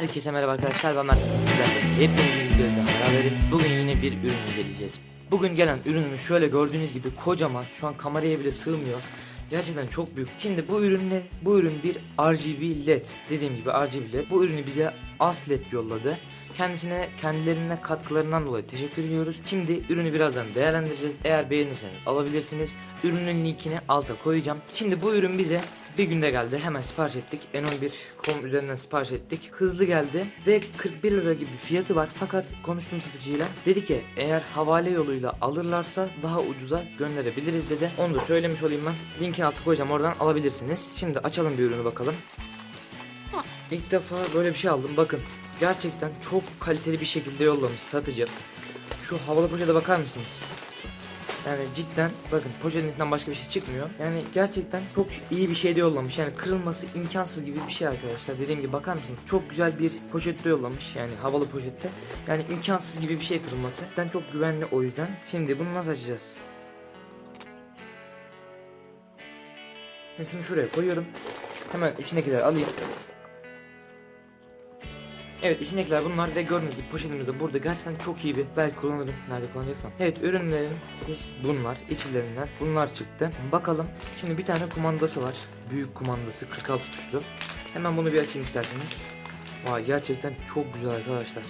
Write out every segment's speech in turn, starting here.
Herkese merhaba arkadaşlar ben Mert sizlerle hepiniz videoda beraberim Bugün yine bir ürün inceleyeceğiz Bugün gelen ürünümü şöyle gördüğünüz gibi kocaman şu an kameraya bile sığmıyor Gerçekten çok büyük Şimdi bu ürün ne? Bu ürün bir RGB LED Dediğim gibi RGB LED Bu ürünü bize Aslet yolladı Kendisine kendilerine katkılarından dolayı teşekkür ediyoruz. Şimdi ürünü birazdan değerlendireceğiz. Eğer beğenirseniz alabilirsiniz. Ürünün linkini alta koyacağım. Şimdi bu ürün bize bir günde geldi. Hemen sipariş ettik. N11.com üzerinden sipariş ettik. Hızlı geldi ve 41 lira gibi fiyatı var. Fakat konuştuğum satıcıyla dedi ki eğer havale yoluyla alırlarsa daha ucuza gönderebiliriz dedi. Onu da söylemiş olayım ben. Linkini alta koyacağım oradan alabilirsiniz. Şimdi açalım bir ürünü bakalım. İlk defa böyle bir şey aldım. Bakın gerçekten çok kaliteli bir şekilde yollamış satıcı. Şu havalı poşete bakar mısınız? Yani cidden bakın poşetin içinden başka bir şey çıkmıyor. Yani gerçekten çok iyi bir şey de yollamış. Yani kırılması imkansız gibi bir şey arkadaşlar. Dediğim gibi bakar mısınız? Çok güzel bir poşette yollamış. Yani havalı poşette. Yani imkansız gibi bir şey kırılması. Cidden çok güvenli o yüzden. Şimdi bunu nasıl açacağız? Şimdi şunu şuraya koyuyorum. Hemen içindekileri alayım. Evet içindekiler bunlar ve gördüğünüz gibi poşetimiz de burada gerçekten çok iyi bir belki kullanırım nerede kullanacaksam. Evet ürünlerin biz bunlar içlerinden bunlar çıktı. Bakalım şimdi bir tane kumandası var. Büyük kumandası 46 tuşlu. Hemen bunu bir açayım isterseniz. Vay gerçekten çok güzel arkadaşlar.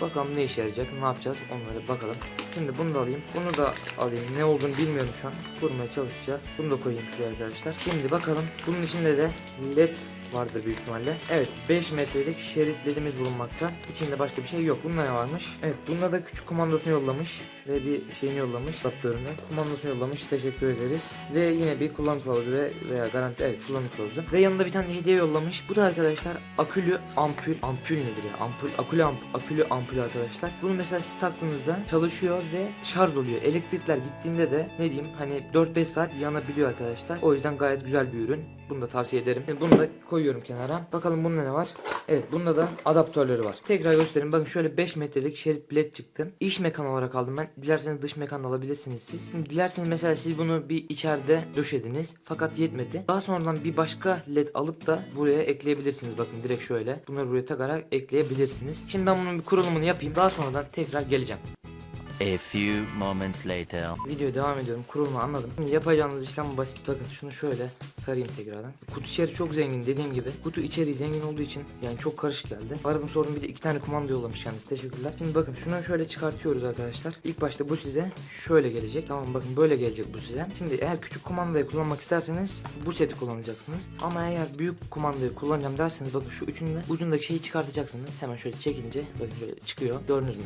Bakalım ne işe yarayacak ne yapacağız onlara bakalım. Şimdi bunu da alayım. Bunu da alayım. Ne olduğunu bilmiyorum şu an. Kurmaya çalışacağız. Bunu da koyayım şuraya arkadaşlar. Şimdi bakalım. Bunun içinde de led vardır büyük ihtimalle. Evet 5 metrelik şerit ledimiz bulunmakta. İçinde başka bir şey yok. Bunda ne varmış? Evet bunda da küçük kumandasını yollamış. Ve bir şeyini yollamış. Adaptörünü. Kumandasını yollamış. Teşekkür ederiz. Ve yine bir kullanım kılavuzu ve veya garanti evet kullanım kılavuzu. Ve yanında bir tane hediye yollamış. Bu da arkadaşlar akülü ampul. Ampul nedir ya? Ampul. Akülü amp, akülü ampul arkadaşlar. Bunu mesela siz taktığınızda çalışıyor ve şarj oluyor. Elektrikler gittiğinde de ne diyeyim hani 4-5 saat yanabiliyor arkadaşlar. O yüzden gayet güzel bir ürün. Bunu da tavsiye ederim. Şimdi bunu da koyuyorum kenara. Bakalım bunda ne var? Evet bunda da adaptörleri var. Tekrar göstereyim. Bakın şöyle 5 metrelik şerit bilet çıktı. İç mekan olarak aldım ben. Dilerseniz dış mekan alabilirsiniz siz. Şimdi dilerseniz mesela siz bunu bir içeride döşediniz. Fakat yetmedi. Daha sonradan bir başka led alıp da buraya ekleyebilirsiniz. Bakın direkt şöyle. Bunları buraya takarak ekleyebilirsiniz. Şimdi ben bunun bir kurulumunu yapayım. Daha sonradan tekrar geleceğim. A few moments later. Videoya devam ediyorum. Kurulumu anladım. Şimdi yapacağınız işlem basit. Bakın şunu şöyle sarayım tekrardan. Kutu içeri çok zengin dediğim gibi. Kutu içeriği zengin olduğu için yani çok karışık geldi. Aradım sordum bir de iki tane kumanda yollamış kendisi. Teşekkürler. Şimdi bakın şunu şöyle çıkartıyoruz arkadaşlar. İlk başta bu size şöyle gelecek. Tamam bakın böyle gelecek bu size. Şimdi eğer küçük kumandayı kullanmak isterseniz bu seti kullanacaksınız. Ama eğer büyük kumandayı kullanacağım derseniz bakın şu üçünde ucundaki şeyi çıkartacaksınız. Hemen şöyle çekince bakın şöyle çıkıyor. Gördünüz mü?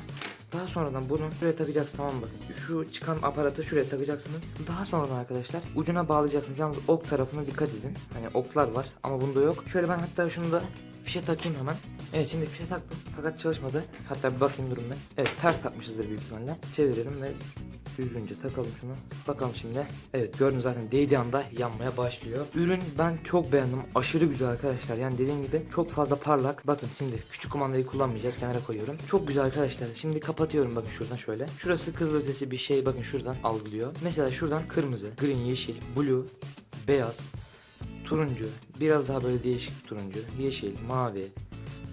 Daha sonradan bunu şuraya takacaksınız tamam bakın. Şu çıkan aparatı şuraya takacaksınız. Daha sonradan arkadaşlar ucuna bağlayacaksınız. Yalnız ok tarafına dikkat edin. Hani oklar var ama bunda yok. Şöyle ben hatta şunu da fişe takayım hemen. Evet şimdi fişe taktım fakat çalışmadı. Hatta bir bakayım durum ben. Evet ters takmışızdır büyük ihtimalle. Çeviririm ve düzgünce takalım şunu. Bakalım şimdi. Evet gördüğünüz zaten değdiği anda yanmaya başlıyor. Ürün ben çok beğendim. Aşırı güzel arkadaşlar. Yani dediğim gibi çok fazla parlak. Bakın şimdi küçük kumandayı kullanmayacağız. Kenara koyuyorum. Çok güzel arkadaşlar. Şimdi kapatıyorum bakın şuradan şöyle. Şurası kızıl ötesi bir şey bakın şuradan algılıyor. Mesela şuradan kırmızı, green, yeşil, blue, beyaz, turuncu, biraz daha böyle değişik turuncu, yeşil, mavi,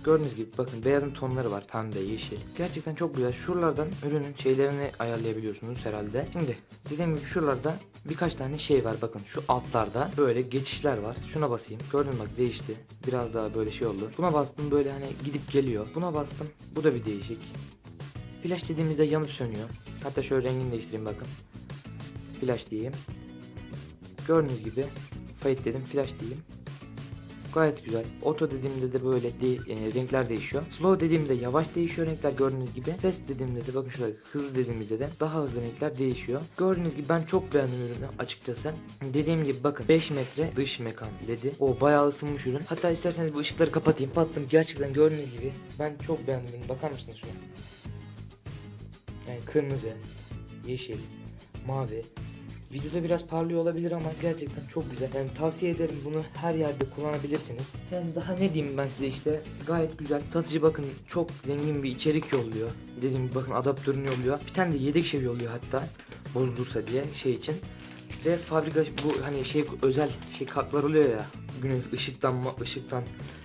Gördüğünüz gibi bakın beyazın tonları var pembe yeşil. Gerçekten çok güzel. Şuralardan ürünün şeylerini ayarlayabiliyorsunuz herhalde. Şimdi dediğim gibi şuralarda birkaç tane şey var bakın şu altlarda böyle geçişler var. Şuna basayım. Gördün bak değişti. Biraz daha böyle şey oldu. Buna bastım böyle hani gidip geliyor. Buna bastım. Bu da bir değişik. Flash dediğimizde yanıp sönüyor. Hatta şöyle rengini değiştireyim bakın. Flash diyeyim. Gördüğünüz gibi fade dedim flash diyeyim. Gayet güzel. Auto dediğimde de böyle de, yani renkler değişiyor. Slow dediğimde yavaş değişiyor renkler gördüğünüz gibi. Fast dediğimde de bakın şurada hızlı dediğimizde de daha hızlı renkler değişiyor. Gördüğünüz gibi ben çok beğendim ürünü açıkçası. Dediğim gibi bakın 5 metre dış mekan ledi. O bayağı ısınmış ürün. Hatta isterseniz bu ışıkları kapatayım. Kapattım gerçekten gördüğünüz gibi. Ben çok beğendim ürünü. Bakar mısınız şuna? Yani kırmızı, yeşil, mavi, Videoda biraz parlıyor olabilir ama gerçekten çok güzel. Yani tavsiye ederim bunu her yerde kullanabilirsiniz. Yani daha ne diyeyim ben size işte gayet güzel. Satıcı bakın çok zengin bir içerik yolluyor. Dediğim gibi bakın adaptörünü yolluyor. Bir tane de yedek şey yolluyor hatta bozulursa diye şey için. Ve fabrika bu hani şey özel şey kartlar oluyor ya güneş ışıktan ışıktan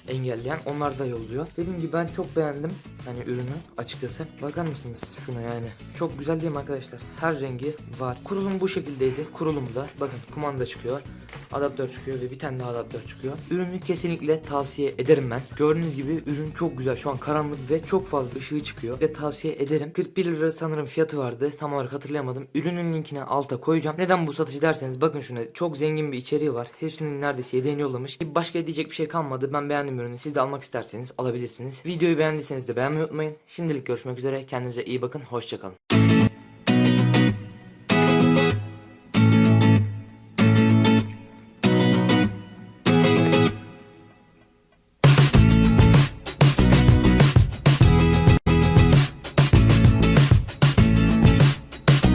engelleyen onlar da yolluyor. Dediğim gibi ben çok beğendim hani ürünü açıkçası. Bakar mısınız şuna yani? Çok güzel değil mi arkadaşlar? Her rengi var. Kurulum bu şekildeydi. Kurulumda bakın kumanda çıkıyor. Adaptör çıkıyor ve bir tane daha adaptör çıkıyor. Ürünü kesinlikle tavsiye ederim ben. Gördüğünüz gibi ürün çok güzel. Şu an karanlık ve çok fazla ışığı çıkıyor. Ve tavsiye ederim. 41 lira sanırım fiyatı vardı. Tam olarak hatırlayamadım. Ürünün linkini alta koyacağım. Neden bu satıcı derseniz bakın şuna. Çok zengin bir içeriği var. Hepsinin neredeyse yedeğini yollamış. Başka diyecek bir şey kalmadı. Ben beğendim ürünü. Siz de almak isterseniz alabilirsiniz. Videoyu beğendiyseniz de beğenmeyi unutmayın. Şimdilik görüşmek üzere. Kendinize iyi bakın. Hoşçakalın.